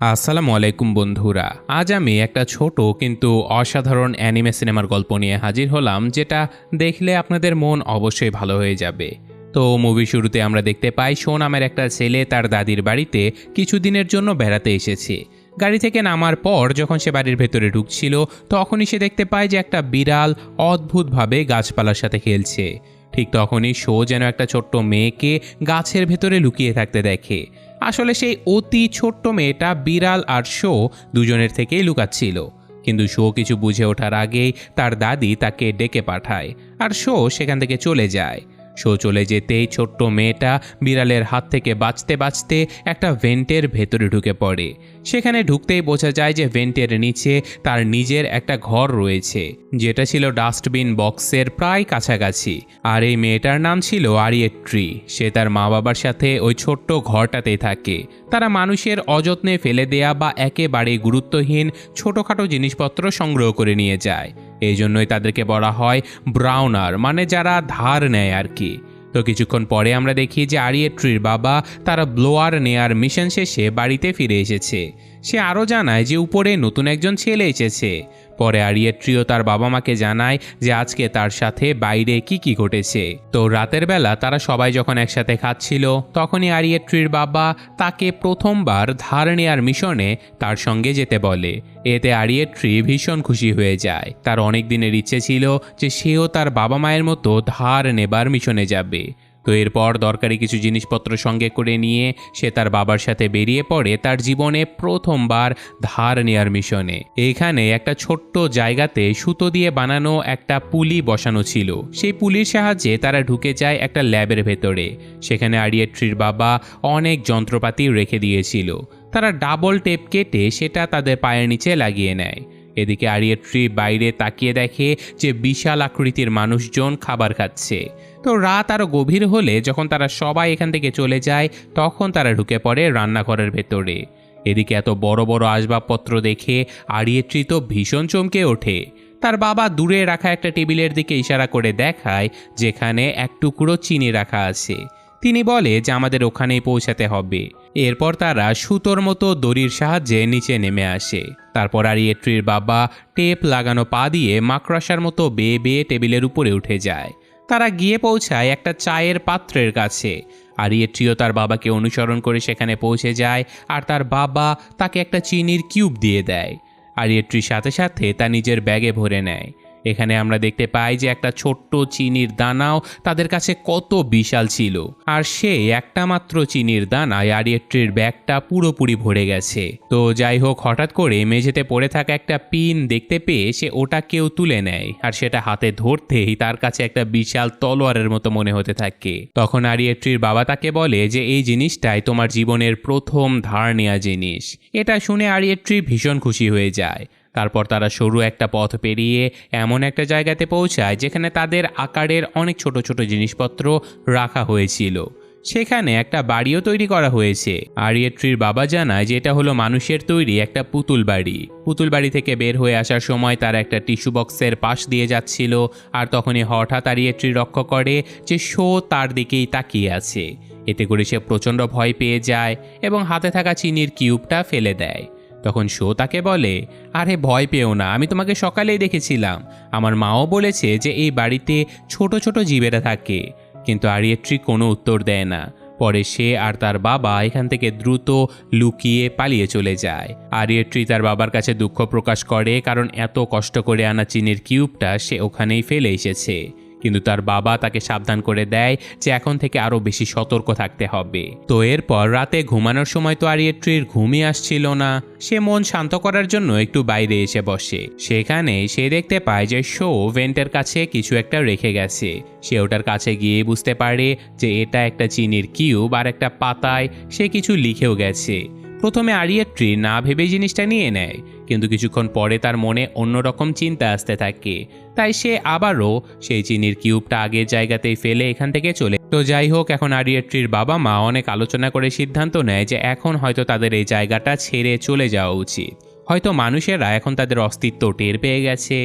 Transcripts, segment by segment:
আসসালামু আলাইকুম বন্ধুরা। আজ আমি একটা ছোট কিন্তু অসাধারণ অ্যানিমে সিনেমার গল্প নিয়ে হাজির হলাম, যেটা দেখলে আপনাদের মন অবশ্যই ভালো হয়ে যাবে। তো মুভি শুরুতে আমরা দেখতে পাই, শো নামের একটা ছেলে তার দাদির বাড়িতে কিছুদিনের জন্য বেড়াতে এসেছে। গাড়ি থেকে নামার পর যখন সে বাড়ির ভেতরে ঢুকছিল, তখনই সে দেখতে পায় যে একটা বিড়াল অদ্ভুতভাবে গাছপালার সাথে খেলছে। ঠিক তখনই শো যেন একটা ছোট্ট মেয়েকে গাছের ভেতরে লুকিয়ে থাকতে দেখে। আসলে সেই অতি ছোট্ট মেয়েটা বিড়াল আর শো দুজনের থেকেই লুকাচ্ছিল। কিন্তু শো কিছু বুঝে ওঠার আগেই তার দাদি তাকে ডেকে পাঠায় আর শো সেখান থেকে চলে যায়। শো চলে যেতেই ছোট্ট মেয়েটা বিড়ালের হাত থেকে বাঁচতে বাঁচতে একটা ভেন্টের ভেতরে ঢুকে পড়ে। সেখানে ঢুকতেই বোঝা যায় যে ভেন্টের নিচে তার নিজের একটা ঘর রয়েছে, যেটা ছিল ডাস্টবিন বক্সের প্রায় কাছাকাছি। আর এই মেয়েটার নাম ছিল আরিয়েট্রি সে তার মা বাবার সাথে ওই ছোট্ট ঘরটাতেই থাকে। তারা মানুষের অযত্নে ফেলে দেয়া বা একেবারে গুরুত্বহীন ছোটোখাটো জিনিসপত্র সংগ্রহ করে নিয়ে যায়। এই জন্যই তাদেরকে বলা হয় ব্রাউনার মানে যারা ধার নেয় আর কি। তো কিছুক্ষণ পরে আমরা দেখি যে আরিয়েট্রির বাবা তারা ব্লোয়ার নেয়ার মিশন শেষে বাড়িতে ফিরে এসেছে। সে আরও জানায় যে উপরে নতুন একজন ছেলে এসেছে। পরে আরিয়েট্রিও তার বাবা মাকে জানায় যে আজকে তার সাথে বাইরে কি কি ঘটেছে। তো রাতের বেলা তারা সবাই যখন একসাথে খাচ্ছিল, তখনই আরিয়েট্রির বাবা তাকে প্রথমবার ধার নেয়ার মিশনে তার সঙ্গে যেতে বলে। এতে আরিয়েট্রি ভীষণ খুশি হয়ে যায়। তার অনেক দিনের ইচ্ছে ছিল যে সেও তার বাবা মায়ের মতো ধার নেবার মিশনে যাবে। তো এরপর দরকারি কিছু জিনিসপত্র সঙ্গে করে নিয়ে সে তার বাবার সাথে বেরিয়ে পড়ে তার জীবনে প্রথমবার ধার নেয়ার মিশনে। এখানে একটা ছোট্ট জায়গাতে সুতো দিয়ে বানানো একটা পুলি বসানো ছিল। সেই পুলির সাহায্যে তারা ঢুকে যায় একটা ল্যাবের ভেতরে। সেখানে আরিয়েট্রির বাবা অনেক যন্ত্রপাতি রেখে দিয়েছিল। তারা ডাবল টেপ কেটে সেটা তাদের পায়ের নিচে লাগিয়ে নেয়। এদিকে আরিয়েট্রি বাইরে তাকিয়ে দেখে যে বিশাল আকৃতির মানুষজন খাবার খাচ্ছে। তো রাত আরও গভীর হলে যখন তারা সবাই এখান থেকে চলে যায়, তখন তারা ঢুকে পড়ে রান্নাঘরের ভেতরে। এদিকে এত বড় বড় আসবাবপত্র দেখে আরিয়েট্রি তো ভীষণ চমকে ওঠে। তার বাবা দূরে রাখা একটা টেবিলের দিকে ইশারা করে দেখায়, যেখানে এক টুকরো চিনি রাখা আছে। তিনি বলে যে আমাদের ওখানেই পৌঁছাতে হবে। এরপর তারা সুতোর মতো দড়ির সাহায্যে নিচে নেমে আসে। তারপর আরিয়েট্রির বাবা টেপ লাগানো পা দিয়ে মাকড়াসার মতো বেয়ে বেয়ে টেবিলের উপরে উঠে যায়। তারা গিয়ে পৌঁছায় একটা চায়ের পাত্রের কাছে। আরিয়েট্রিও তার বাবাকে অনুসরণ করে সেখানে পৌঁছে যায় আর তার বাবা তাকে একটা চিনির কিউব দিয়ে দেয়। আরিয়েট্রির সাথে সাথে তা নিজের ব্যাগে ভরে নেয়। এখানে আমরা দেখতে পাই যে একটা ছোট্ট চিনির দানাও তাদের কাছে কত বিশাল ছিল। আর সে একটা মাত্র চিনির দানায় আরিয়েট্রির ব্যাগটা পুরোপুরি ভরে গেছে। তো যাই হোক, হঠাৎ করে মেঝেতে পড়ে থাকা একটা পিন দেখতে পেয়ে সে ওটা কেউ তুলে নেয় আর সেটা হাতে ধরতেই তার কাছে একটা বিশাল তলোয়ারের মতো মনে হতে থাকে। তখন আরিয়েট্রির বাবা তাকে বলে যে, এই জিনিসটাই তোমার জীবনের প্রথম ধার নেওয়া জিনিস। এটা শুনে আরিয়েট্রি ভীষণ খুশি হয়ে যায়। তারপর তারা সরু একটা পথ পেরিয়ে এমন একটা জায়গাতে পৌঁছায় যেখানে তাদের আকারের অনেক ছোট ছোট জিনিসপত্র রাখা হয়েছিল। সেখানে একটা বাড়িও তৈরি করা হয়েছে। আরিয়েট্রির বাবা জানায় যে এটা হলো মানুষের তৈরি একটা পুতুল বাড়ি। পুতুল বাড়ি থেকে বের হয়ে আসার সময় তার একটা টিস্যু বক্সের পাশ দিয়ে যাচ্ছিল আর তখনই হঠাৎ আরিয়েট্রি লক্ষ্য করে যে শো তার দিকেই তাকিয়ে আছে। এতে করে সে প্রচণ্ড ভয় পেয়ে যায় এবং হাতে থাকা চিনির কিউবটা ফেলে দেয়। তখন শো তাকে বলে, আরে ভয় পেও না, আমি তোমাকে সকালেই দেখেছিলাম। আমার মাও বলেছে যে এই বাড়িতে ছোট ছোট জীবেরা থাকে, কিন্তু আরিয়েট্রি কোনো উত্তর দেয় না। পরে সে আর তার বাবা এখান থেকে দ্রুত লুকিয়ে পালিয়ে চলে যায়। আরিয়েট্রি তার বাবার কাছে দুঃখ প্রকাশ করে, কারণ এত কষ্ট করে আনা চিনির কিউবটা সে ওখানেই ফেলে এসেছে। কিন্তু তার বাবা তাকে সাবধান করে দেয় যে এখন থেকে আরও বেশি সতর্ক থাকতে হবে। তো এরপর রাতে ঘুমানোর সময় তো আরিয়েট্রির ঘুমই আসছিল না। সে মন শান্ত করার জন্য একটু বাইরে এসে বসে। সেখানে সে দেখতে পায় যে শো ভেন্টের কাছে কিছু একটা রেখে গেছে। সে ওটার কাছে গিয়ে বুঝতে পারে যে এটা একটা চিনির কিউব আর একটা পাতায় সে কিছু লিখেও গেছে। প্রথমে আরিয়েট্রি না ভেবে জিনিসটা নিয়ে নেয়। কিন্তু কিছুক্ষণ পরে তার মনে অন্যরকম চিন্তা আসতে থাকে। তাই সে আবারও সেই চিনির কিউবটা আগের জায়গাতেই ফেলে এখান থেকে চলে তো যাই হোক, এখন আরিয়েট্রির বাবা মা অনেক আলোচনা করে সিদ্ধান্ত নেয় যে এখন হয়তো তাদের এই জায়গাটা ছেড়ে চলে যাওয়া উচিত। হয়তো মানুষেরা এখন তাদের অস্তিত্ব টের পেয়ে গেছে।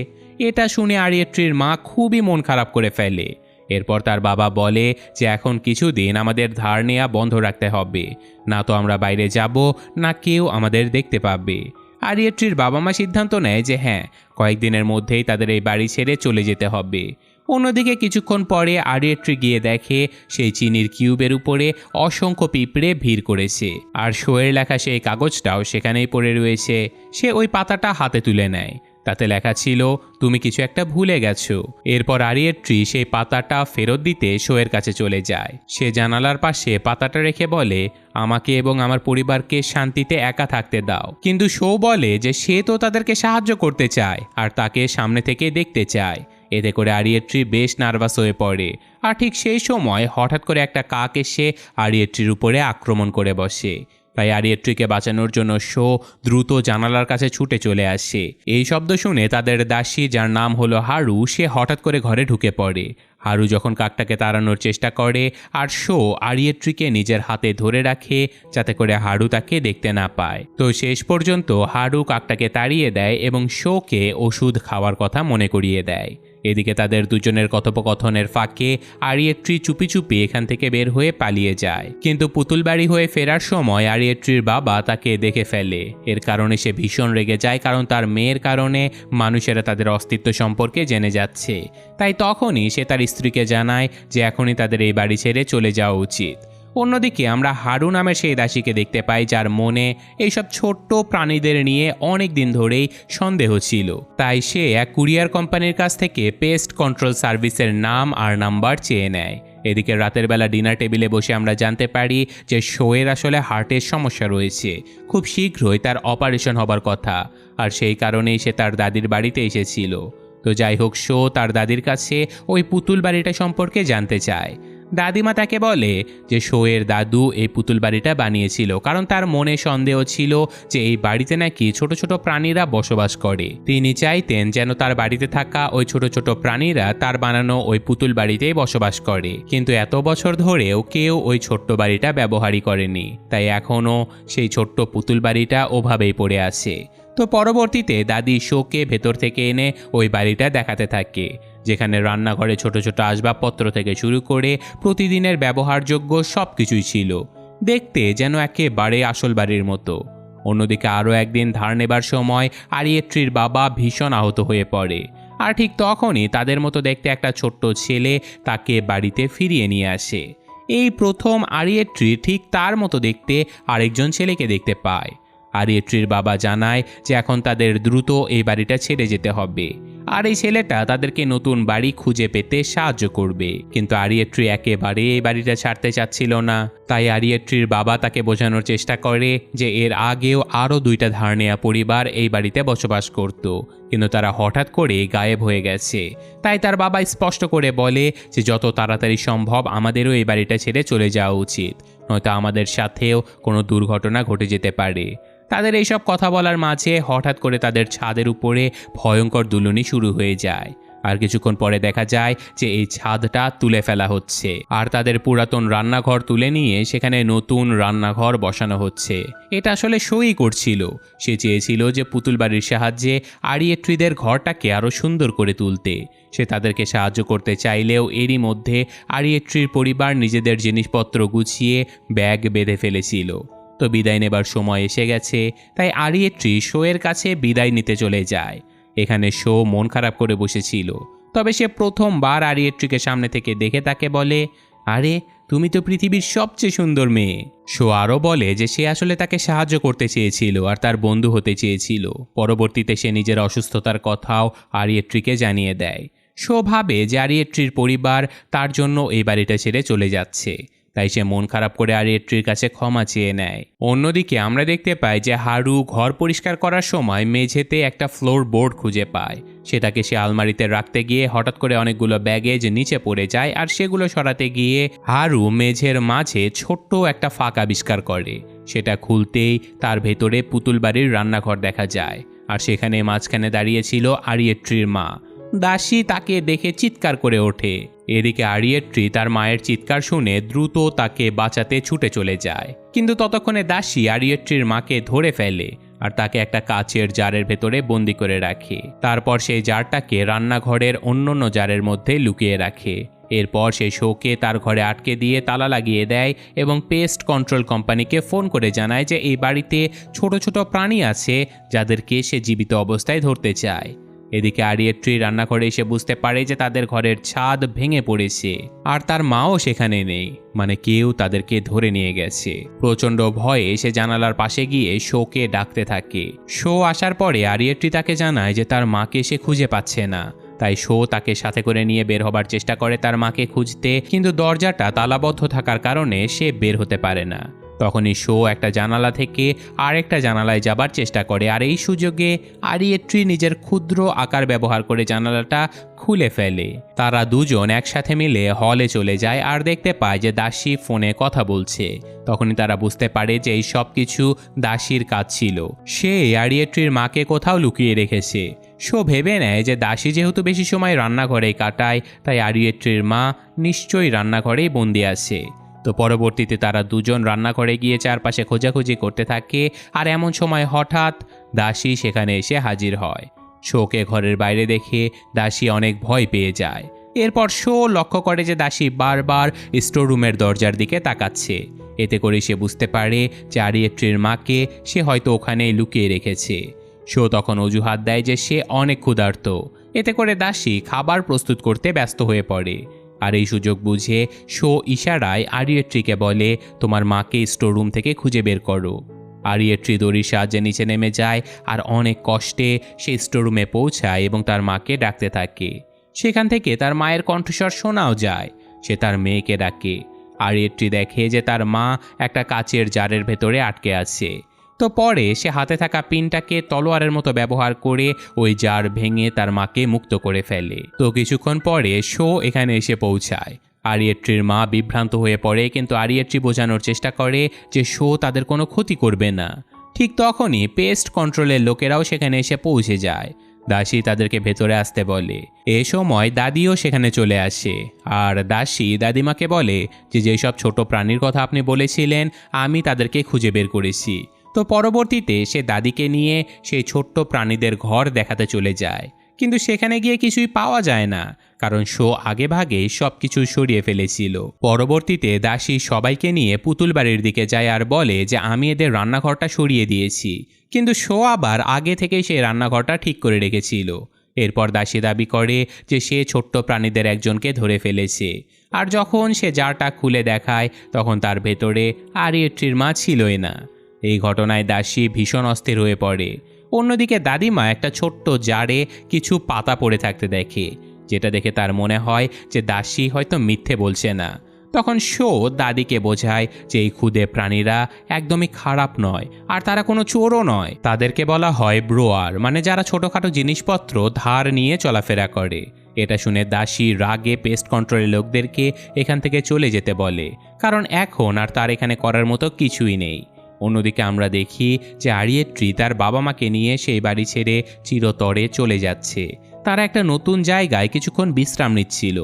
এটা শুনে আরিয়েট্রির মা খুবই মন খারাপ করে ফেলে। এরপর তার বাবা বলে যে এখন কিছুদিন আমাদের ধার নেওয়া বন্ধ রাখতে হবে। না তো আমরা বাইরে যাব, না কেউ আমাদের দেখতে পাবে। আরিয়েট্রির বাবা মা সিদ্ধান্ত নেয় যে হ্যাঁ কয়েকদিনের মধ্যেই তাদের এই বাড়ি ছেড়ে চলে যেতে হবে। অন্যদিকে কিছুক্ষণ পরে আরিয়েট্রি গিয়ে দেখে সেই চিনির কিউবের উপরে অসংখ্য পিঁপড়ে ভিড় করেছে। আর শোয়ের লেখা সেই কাগজটাও সেখানেই পড়ে রয়েছে। সে ওই পাতাটা হাতে তুলে নেয়। তাতে লেখা ছিল, তুমি কিছু একটা ভুলে গেছো। এরপর আরিয়েট্রি সেই পাতাটা ফেরত দিতে শোয়ের কাছে চলে যায়। সে জানালার পাশে পাতাটা রেখে বলে, আমাকে এবং আমার পরিবারকে শান্তিতে একা থাকতে দাও। কিন্তু শো বলে যে সে তো তাদেরকে সাহায্য করতে চায় আর তাকে সামনে থেকে দেখতে চায়। এতে করে আরিয়েট্রি বেশ নার্ভাস হয়ে পড়ে। আর ঠিক সেই সময় হঠাৎ করে একটা কাক এসে আরিয়েট্রির উপরে আক্রমণ করে বসে। তাই আরিয়েট্রিকে বাঁচানোর জন্য শো দ্রুত জানালার কাছে ছুটে চলে আসে। এই শব্দ শুনে তাদের দাসী, যার নাম হলো হারু, সে হঠাৎ করে ঘরে ঢুকে পড়ে। হারু যখন কাকটাকে তাড়ানোর চেষ্টা করে, আর শো আরিয়েট্রিকে নিজের হাতে ধরে রাখে, যাতে করে হারু তাকে দেখতে না পায়। তো শেষ পর্যন্ত হারু কাকটাকে তাড়িয়ে দেয় এবং শোকে ওষুধ খাওয়ার কথা মনে করিয়ে দেয়। এদিকে তাদের দুজনের কথোপকথনের ফাঁকে আরিয়েট্রি চুপি চুপি এখান থেকে বের হয়ে পালিয়ে যায়। কিন্তু পুতুল বাড়ি হয়ে ফেরার সময় আরিয়েট্রির বাবা তাকে দেখে ফেলে। এর কারণে সে ভীষণ রেগে যায় কারণ তার মেয়ের কারণে মানুষেরা তাদের অস্তিত্ব সম্পর্কে জেনে যাচ্ছে। তাই তখনই সে তার স্ত্রীকে জানায় যে এখনই তাদের এই বাড়ি ছেড়ে চলে যাওয়া উচিত। অন্যদিকে আমরা হারু নামের সেই দাসীকে দেখতে পাই যার মনে এইসব ছোট্ট প্রাণীদের নিয়ে অনেক দিন ধরেই সন্দেহ ছিল। তাই সে এক কুরিয়ার কোম্পানির কাছ থেকে পেস্ট কন্ট্রোল সার্ভিসের নাম আর নাম্বার চেয়ে নেয়। এদিকে রাতের বেলা ডিনার টেবিলে বসে আমরা জানতে পারি যে শোয়ের আসলে হার্টের সমস্যা রয়েছে। খুব শীঘ্রই তার অপারেশন হবার কথা। আর সেই কারণেই সে তার দাদির বাড়িতে এসেছিল। তো যাই হোক, শো তার দাদির কাছে ওই পুতুল বাড়িটা সম্পর্কে জানতে চায়। দাদিমা তাকে বলে যে শোয়ের দাদু এই পুতুল বাড়িটা বানিয়েছিল কারণ তার মনে সন্দেহ ছিল যে, এই বাড়িতে নাকি ছোট ছোট প্রাণীরা বসবাস করে। তিনি চাইতেন যেন তার বাড়িতে থাকা ওই ছোট ছোট প্রাণীরা তার বানানো ওই পুতুল বাড়িতেই বসবাস করে। কিন্তু এত বছর ধরেও কেউ ওই ছোট্ট বাড়িটা ব্যবহারই করেনি। তাই এখনও সেই ছোট্ট পুতুল বাড়িটা ওভাবেই পড়ে আছে। তো পরবর্তীতে দাদি শোকে ভেতর থেকে এনে ওই বাড়িটা দেখাতে থাকে। যেখানে রান্নাঘরে ছোট ছোট আসবাবপত্র থেকে শুরু করে প্রতিদিনের ব্যবহারযোগ্য সব কিছুই ছিল। দেখতে যেন একেবারে আসল বাড়ির মতো। অন্যদিকে আরও একদিন ধার নেবার সময় আরিয়েট্রির বাবা ভীষণ আহত হয়ে পড়ে। আর ঠিক তখনই তাদের মতো দেখতে একটা ছোট্ট ছেলে তাকে বাড়িতে ফিরিয়ে নিয়ে আসে। এই প্রথম আরিয়েট্রি ঠিক তার মতো দেখতে আরেকজন ছেলেকে দেখতে পায়। আরিয়েট্রির বাবা জানায় যে এখন তাদের দ্রুত এই বাড়িটা ছেড়ে যেতে হবে। আর এই ছেলেটা তাদেরকে নতুন বাড়ি খুঁজে পেতে সাহায্য করবে। কিন্তু আরিয়েট্রি একেবারে এই বাড়িটা ছাড়তে চাচ্ছিল না। তাই আরিয়েট্রির বাবা তাকে বোঝানোর চেষ্টা করে যে এর আগেও আরও দুইটা ধার নেয়া পরিবার এই বাড়িতে বসবাস করত। কিন্তু তারা হঠাৎ করে গায়েব হয়ে গেছে। তাই তার বাবা স্পষ্ট করে বলে যে যত তাড়াতাড়ি সম্ভব আমাদেরও এই বাড়িটা ছেড়ে চলে যাওয়া উচিত। নয়তো আমাদের সাথেও কোনো দুর্ঘটনা ঘটে যেতে পারে। তাদের এইসব কথা বলার মাঝে হঠাৎ করে তাদের ছাদের উপরে ভয়ঙ্কর দুলুনি শুরু হয়ে যায়। আর কিছুক্ষণ পরে দেখা যায় যে এই ছাদটা তুলে ফেলা হচ্ছে। আর তাদের পুরাতন রান্নাঘর তুলে নিয়ে সেখানে নতুন রান্নাঘর বসানো হচ্ছে। এটা আসলে সই করছিল। সে চেয়েছিল যে পুতুল বাড়ির সাহায্যে আরিয়েট্রিদের ঘরটাকে আরও সুন্দর করে তুলতে। সে তাদেরকে সাহায্য করতে চাইলেও এরই মধ্যে আরিয়েট্রির পরিবার নিজেদের জিনিসপত্র গুছিয়ে ব্যাগ বেঁধে ফেলেছিল। বিদায় নেবার সময় এসে গেছে, তাই আরিয়েট্রি শোয়ের কাছে বিদায় নিতে চলে যায়। এখানে শো মন খারাপ করে বসেছিল। তবে সে প্রথমবার আরিয়েট্রিকে সামনে থেকে দেখে তাকে বলে, আরে, তুমি তো পৃথিবীর সবচেয়ে সুন্দর মেয়ে। শো আরও বলে যে সে আসলে তাকে সাহায্য করতে চেয়েছিল আর তার বন্ধু হতে চেয়েছিল। পরবর্তীতে সে নিজের অসুস্থতার কথাও আরিয়েট্রিকে জানিয়ে দেয়। শো ভাবে যে আরিয়েট্রির পরিবার তার জন্য এই বাড়িটা ছেড়ে চলে যাচ্ছে। তাই সে মন খারাপ করে আরিয়েট্রির কাছে ক্ষমা চেয়ে নেয়। অন্যদিকে আমরা দেখতে পাই যে হারু ঘর পরিষ্কার করার সময় মেঝেতে একটা ফ্লোর বোর্ড খুঁজে পায়। সেটাকে সে আলমারিতে রাখতে গিয়ে হঠাৎ করে অনেকগুলো ব্যাগেজ নিচে পড়ে যায় আর সেগুলো সরাতে গিয়ে হারু মেঝের মাঝে ছোট্ট একটা ফাঁক আবিষ্কার করে। সেটা খুলতেই তার ভেতরে পুতুল বাড়ির রান্নাঘর দেখা যায়। আর সেখানে মাঝখানে দাঁড়িয়েছিল আরিয়েট্রির মা। দাসী তাকে দেখে চিৎকার করে ওঠে। এদিকে আরিয়েট্রি তার মায়ের চিৎকার শুনে দ্রুত তাকে বাঁচাতে ছুটে চলে যায়। কিন্তু ততক্ষণে দাসী আরিয়েট্রির মাকে ধরে ফেলে আর তাকে একটা কাচের জারের ভেতরে বন্দি করে রাখে। তারপর সেই জারটাকে রান্নাঘরের অন্যান্য জারের মধ্যে লুকিয়ে রাখে। এরপর সে শোকে তার ঘরে আটকে দিয়ে তালা লাগিয়ে দেয় এবং পেস্ট কন্ট্রোল কোম্পানিকে ফোন করে জানায় যে এই বাড়িতে ছোট ছোট প্রাণী আছে যাদেরকে সে জীবিত অবস্থায় ধরতে চায়। এদিকে আরিয়েট্রি রান্নাঘরে এসে বুঝতে পারে যে তাদের ঘরের ছাদ ভেঙে পড়েছে। আর তার মাও সেখানে নেই। মানে কেউ তাদেরকে ধরে নিয়ে গেছে। প্রচণ্ড ভয়ে সে জানালার পাশে গিয়ে শোকে ডাকতে থাকে। শো আসার পরে আরিয়েট্রি তাকে জানায় যে তার মাকে সে খুঁজে পাচ্ছে না। তাই শো তাকে সাথে করে নিয়ে বের হবার চেষ্টা করে তার মাকে খুঁজতে। কিন্তু দরজাটা তালাবদ্ধ থাকার কারণে সে বের হতে পারে না। তখনই শো একটা জানালা থেকে আরেকটা জানালায় যাবার চেষ্টা করে আর এই সুযোগে আরিয়েট্রি নিজের ক্ষুদ্র আকার ব্যবহার করে জানালাটা খুলে ফেলে। তারা দুজন একসাথে মিলে হলে চলে যায় আর দেখতে পায় যে দাসী ফোনে কথা বলছে। তখনই তারা বুঝতে পারে যে এই সব কিছু দাসীর কাজ ছিল। সে আরিয়েট্রির মাকে কোথাও লুকিয়ে রেখেছে। শো ভেবে নেয় যে দাসী যেহেতু বেশি সময় রান্নাঘরেই কাটায়, তাই আরিয়েট্রির মা নিশ্চয়ই রান্নাঘরেই বন্দি আছে। তো পরবর্তীতে তারা দুজন রান্নাঘরে গিয়ে চারপাশে খোঁজাখুঁজি করতে থাকে আর এমন সময় হঠাৎ দাসী সেখানে এসে হাজির হয়। শোকে ঘরের বাইরে দেখে দাসী অনেক ভয় পেয়ে যায়। এরপর শো লক্ষ্য করে যে দাসী বারবার স্টোররুমের দরজার দিকে তাকাচ্ছে। এতে করে সে বুঝতে পারে যে আরিয়েট্রির মাকে সে হয়তো ওখানেই লুকিয়ে রেখেছে। শো তখন অজুহাত দেয় যে সে অনেক ক্ষুধার্ত। এতে করে দাসী খাবার প্রস্তুত করতে ব্যস্ত হয়ে পড়ে। আর এই সুযোগ বুঝে শো ইশারায় আরিয়েট্রিকে বলে, তোমার মাকে স্টোররুম থেকে খুঁজে বের করো। আরিয়েট্রি দড়ির সাহায্যে নিচে নেমে যায় আর অনেক কষ্টে সে স্টোররুমে পৌঁছায় এবং তার মাকে ডাকতে থাকে। সেখান থেকে তার মায়ের কণ্ঠস্বর শোনাও যায়। সে তার মেয়েকে ডাকে। আরিয়েট্রি দেখে যে তার মা একটা কাচের জারের ভেতরে আটকে আছে। তো পরে সে হাতে থাকা পিনটাকে তলোয়ারের মতো ব্যবহার করে ওই জার ভেঙে তার মাকে মুক্ত করে ফেলে। তো কিছুক্ষণ পরে শো এখানে এসে পৌঁছায়। আরিয়েট্রির মা বিভ্রান্ত হয়ে পড়ে, কিন্তু আরিয়েট্রি বোঝানোর চেষ্টা করে যে শো তাদের কোনো ক্ষতি করবে না। ঠিক তখনই পেস্ট কন্ট্রোলের লোকেরাও সেখানে এসে পৌঁছে যায়। দাসী তাদেরকে ভেতরে আসতে বলে। এ সময় দাদিও সেখানে চলে আসে। আর দাসী দাদিমাকে বলে যে, যেসব ছোট প্রাণীর কথা আপনি বলেছিলেন, আমি তাদেরকে খুঁজে বের করেছি। তো পরবর্তীতে সে দাদিকে নিয়ে সেই ছোট্ট প্রাণীদের ঘর দেখাতে চলে যায়। কিন্তু সেখানে গিয়ে কিছুই পাওয়া যায় না, কারণ শো আগে ভাগে সব কিছু সরিয়ে ফেলেছিল। পরবর্তীতে দাসী সবাইকে নিয়ে পুতুল বাড়ির দিকে যায় আর বলে যে, আমি এদের রান্নাঘরটা সরিয়ে দিয়েছি। কিন্তু শো আবার আগে থেকেই সেই রান্নাঘরটা ঠিক করে রেখেছিল। এরপর দাসী দাবি করে যে, সে ছোট্ট প্রাণীদের একজনকে ধরে ফেলেছে। আর যখন সে জারটা খুলে দেখায়, তখন তার ভেতরে আর আরিয়েট্রির মা ছিলই না। এই ঘটনায় দাসী ভীষণ অস্থির হয়ে পড়ে। অন্যদিকে দাদিমা একটা ছোট্ট জারে কিছু পাতা পড়ে থাকতে দেখে, যেটা দেখে তার মনে হয় যে দাসী হয়তো মিথ্যে বলছে না। তখন শো দাদিকে বোঝায় যে এই ক্ষুদে প্রাণীরা একদমই খারাপ নয়, আর তারা কোনো চোরও নয়। তাদেরকে বলা হয় ব্রোয়ার মানে যারা ছোটোখাটো জিনিসপত্র ধার নিয়ে চলাফেরা করে। এটা শুনে দাসী রাগে পেস্ট কন্ট্রোলের লোকদেরকে এখান থেকে চলে যেতে বলে, কারণ এখন আর তার এখানে করার মতো কিছুই নেই। অন্যদিকে আমরা দেখি যে আরিয়েট্রি তার বাবা মাকে নিয়ে সেই বাড়ি ছেড়ে চিরতরে চলে যাচ্ছে। তারা একটা নতুন জায়গায় কিছুক্ষণ বিশ্রাম নিচ্ছিল,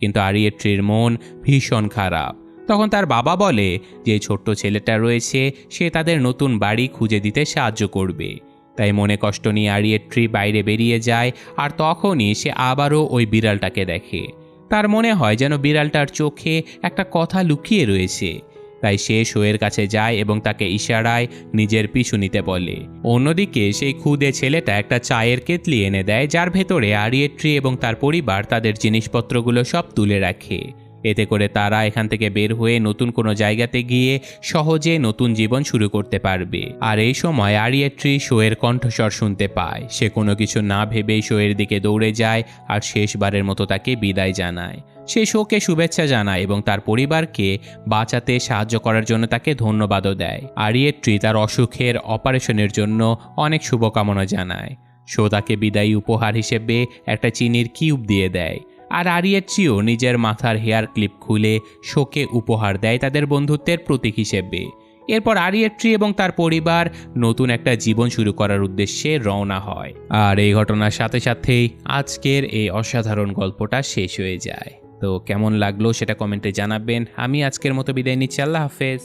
কিন্তু আরিয়েট্রির মন ভীষণ খারাপ। তখন তার বাবা বলে যে ছোট্ট ছেলেটা রয়েছে, সে তাদের নতুন বাড়ি খুঁজে দিতে সাহায্য করবে। তাই মনে কষ্ট নিয়ে আরিয়েট্রি বাইরে বেরিয়ে যায় আর তখনই সে আবারও ওই বিড়ালটাকে দেখে। তার মনে হয় যেন বিড়ালটার চোখে একটা কথা লুকিয়ে রয়েছে। তাই সে শোয়ের কাছে যায় এবং তাকে ইশারায় নিজের পিছু নিতে বলে। অন্যদিকে সেই খুদে ছেলেটা একটা চায়ের কেতলি এনে দেয়, যার ভেতরে আরিয়েট্রি এবং তার পরিবার তাদের জিনিসপত্রগুলো সব তুলে রাখে। এতে করে তারা এখান থেকে বের হয়ে নতুন কোনো জায়গাতে গিয়ে সহজে নতুন জীবন শুরু করতে পারবে। আর এই সময় আরিয়েট্রি শোয়ের কণ্ঠস্বর শুনতে পায়। সে কোনো কিছু না ভেবেই শোয়ের দিকে দৌড়ে যায় আর শেষবারের মতো তাকে বিদায় জানায়। সে শোকে শুভেচ্ছা জানায় এবং তার পরিবারকে বাঁচাতে সাহায্য করার জন্য তাকে ধন্যবাদও দেয়। আরিয়েট্রি তার অসুখের অপারেশনের জন্য অনেক শুভকামনা জানায়। শো তাকে বিদায়ী উপহার হিসেবে একটা চিনির কিউব দিয়ে দেয়। আর আরিয়েট্রিও নিজের মাথার হেয়ার ক্লিপ খুলে শোকে উপহার দেয় তাদের বন্ধুত্বের প্রতীক হিসেবে। এরপর আরিয়েট্রি এবং তার পরিবার নতুন একটা জীবন শুরু করার উদ্দেশ্যে রওনা হয়। আর এই ঘটনার সাথে সাথেই আজকের এই অসাধারণ গল্পটা শেষ হয়ে যায়। তো কেমন লাগল সেটা কমেন্টে জানাবেন। আমি আজকের মতো বিদায় নিচ্ছি। আল্লাহ হাফেজ।